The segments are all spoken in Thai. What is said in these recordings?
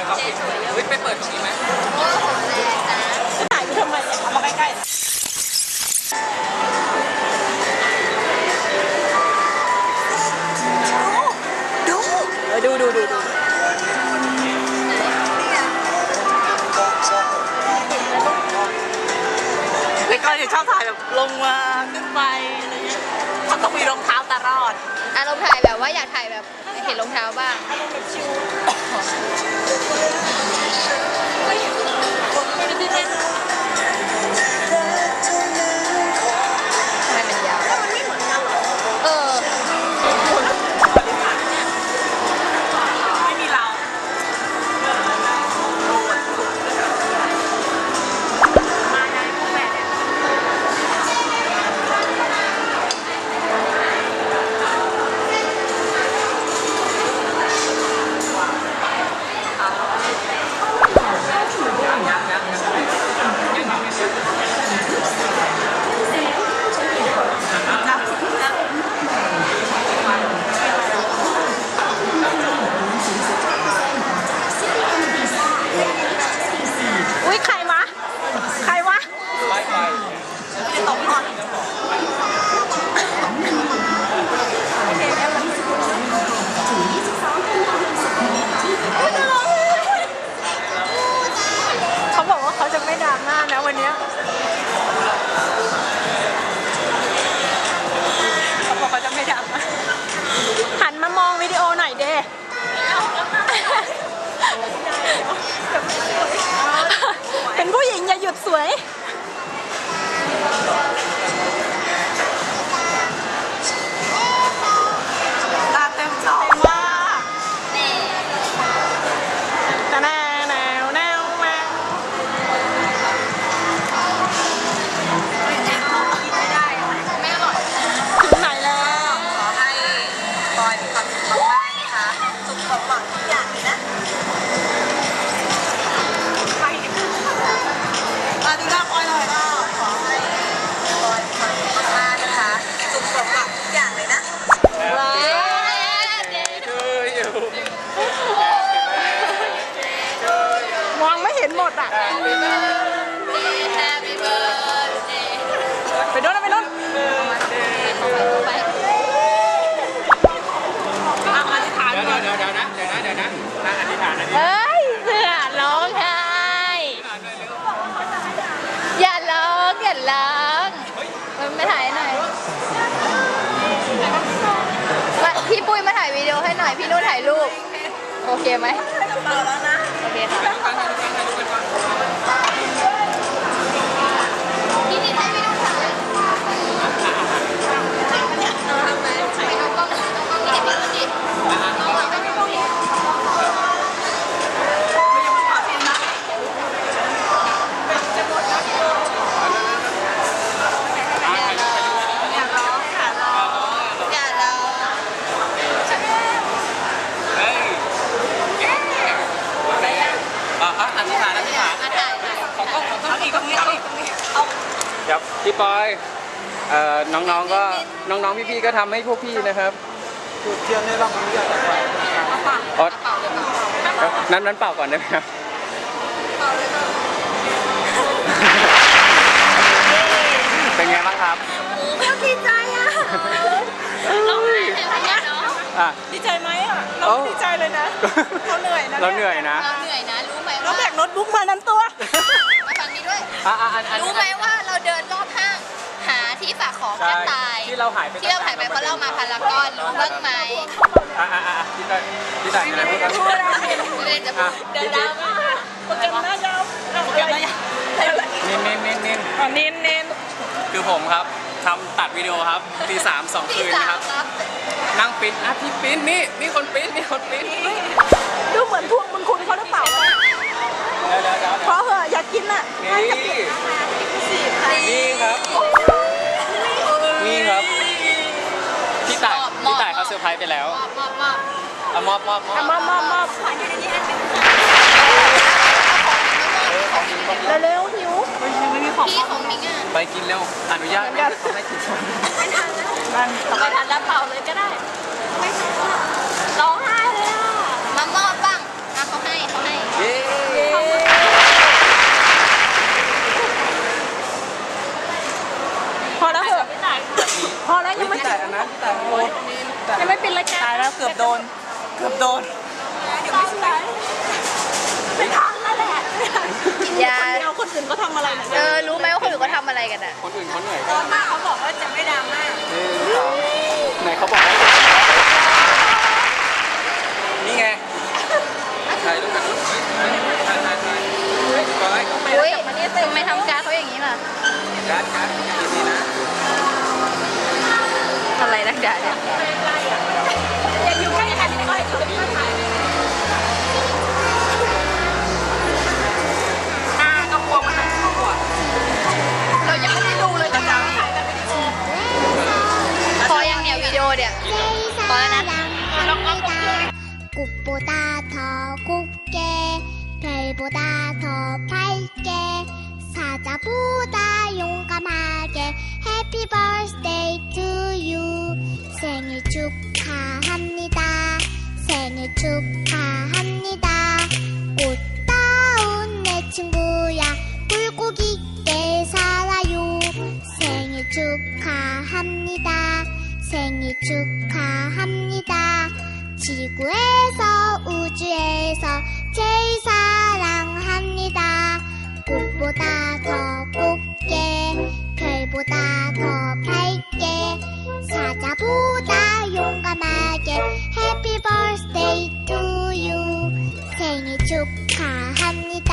ปิดตรงนี้ไหมถ่ายอยู่ทำไมเนี่ยเอามาใกล้ๆ ดูเออดูดูดูดูแล้วก็จะชอบถ่ายแบบลงมาขึ้นไปอะไรเงี้ยเขาต้องมีรองเท้า ตลอดอารมณ์ถ่ายแบบว่าอยากถ่ายแบบเห็นรองเท้าบ้าง อารมณ์แบบชิลทำไมทำไม มามองวิดีโอหน่อยเด้เป็นผู้หญิงอย่าหยุดสวย สมหวังทุกอย่างเลยนะไปมาดูหน้าปอยหน่อยก็ขอให้บอยมามากๆนะคะสุขสมหวังทุกอย่างเลยนะ มองไม่เห็นหมดอะ Happy เคไหมเปิดแล้วนะพี่นิดให้พี่นุ่นถ่ายไปดูกล้องนี้ดูกล้องนี้เห็นพี่นุ่นดิกล้องนี้ไปดูกล้องนี้ อย่าร้องค่ะร้องอย่าร้อง เฮ้ยอะอะอธิษฐานอธิษฐาน มาถ่ายหน่อย ขอกล้องขอกล้อง เอาอีกตรงนี้เอาอีกตรงนี้เอา ครับพี่ปอยเอ่อน้องๆก็น้องๆพี่ๆก็ทำให้พวกพี่นะครับจุดเทียนในรอบนี้อยากไปอ๋อนั้นนั้นเป่าก่อนได้ไหมครับเป็นไงบ้างครับดีใจอะร้องไห้เลยเนี่ยเนาะอะ ดีใจไหมอะ เราเอ้าไม่ดีใจเลยนะ เราเหนื่อยนะเราเหนื่อยนะ เราเหนื่อยนะ รู้ไหมเราว่าแบกโน้ตบุ๊กมานั้นตัว มาฟังนี้ด้วย อะอะอันอันรู้ไหมว่า ของใช่แค่ตายที่เราหายไปที่เราหายไปเพราะเรามาพารากอนรู้บ้างไหมอะอะอะพี่ต่ายพี่ต่ายมีอะไรพูดกันไม่ได้จะพูดเดินดราม่าโปรแกรมหน้ายาวโปรแกรมหน้ายาวนินนินนินนินอ๋อเน้นเน้นคือผมครับทำตัดวิดีโอครับตีสามสองที่คืนสานะคมรับครับนั่งปริ้นอะพี่ปริ้นนี่นี่คนปริ้นนี่คนปริ้นเดี๋ยวดูเหมือนทวงบุญคุณเขาหรือเปล่าเดี๋ยวเดี๋ยวเดี๋ยวเพราะเหอะอยากกินอะนี่นี่ครับ ไปแล้วมอบมอบมอบมอบมอบมอบมอบมอขออยู่ในนี้อันนึงเร็วๆหิวไม่มีของของมิงอะไปกินเร็วอนุญาตไหมเขาให้กินไม่ทันแล้วมันไม่ทันแล้วเป่าเลยก็ได้ไม่ทันร้องไห้เลยอะมามอบบ้างนะเขาให้เขาให้พอแล้วเหรอพอแล้วยังไม่แต่อันนั้นแต่โอ้ยายแล้วเกือบโดน เกือบโดนเดี๋ยวไม่ช่วยไม่ทันแล้วแหละอย่าคนเดียวคนอื่นก็ทำอะไรเหมือนเอกันอรู้ไหมว่าคนอื่นเขาทำอะไรกันอะคนอื่นเขาเหนื่อยตกัอนนมาเขาบอกว่าจะไม่ดราม่าหนึ่งสองไหนเขาบอกว่า 노력 제일 사랑합니다. 꽃보다 더 곱게 별보다 더 밝게 사자보다 용감하게 해피 버스데이 투유 생일 축하합니다. 생일 축하 하늘에서 우주에서 제일 사랑합니다. 꽃보다 더 곱게 별보다 더 밝게 사자보다 용감하게 해피 버스데이 투유 생일 축하합니다.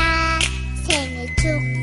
생일 축하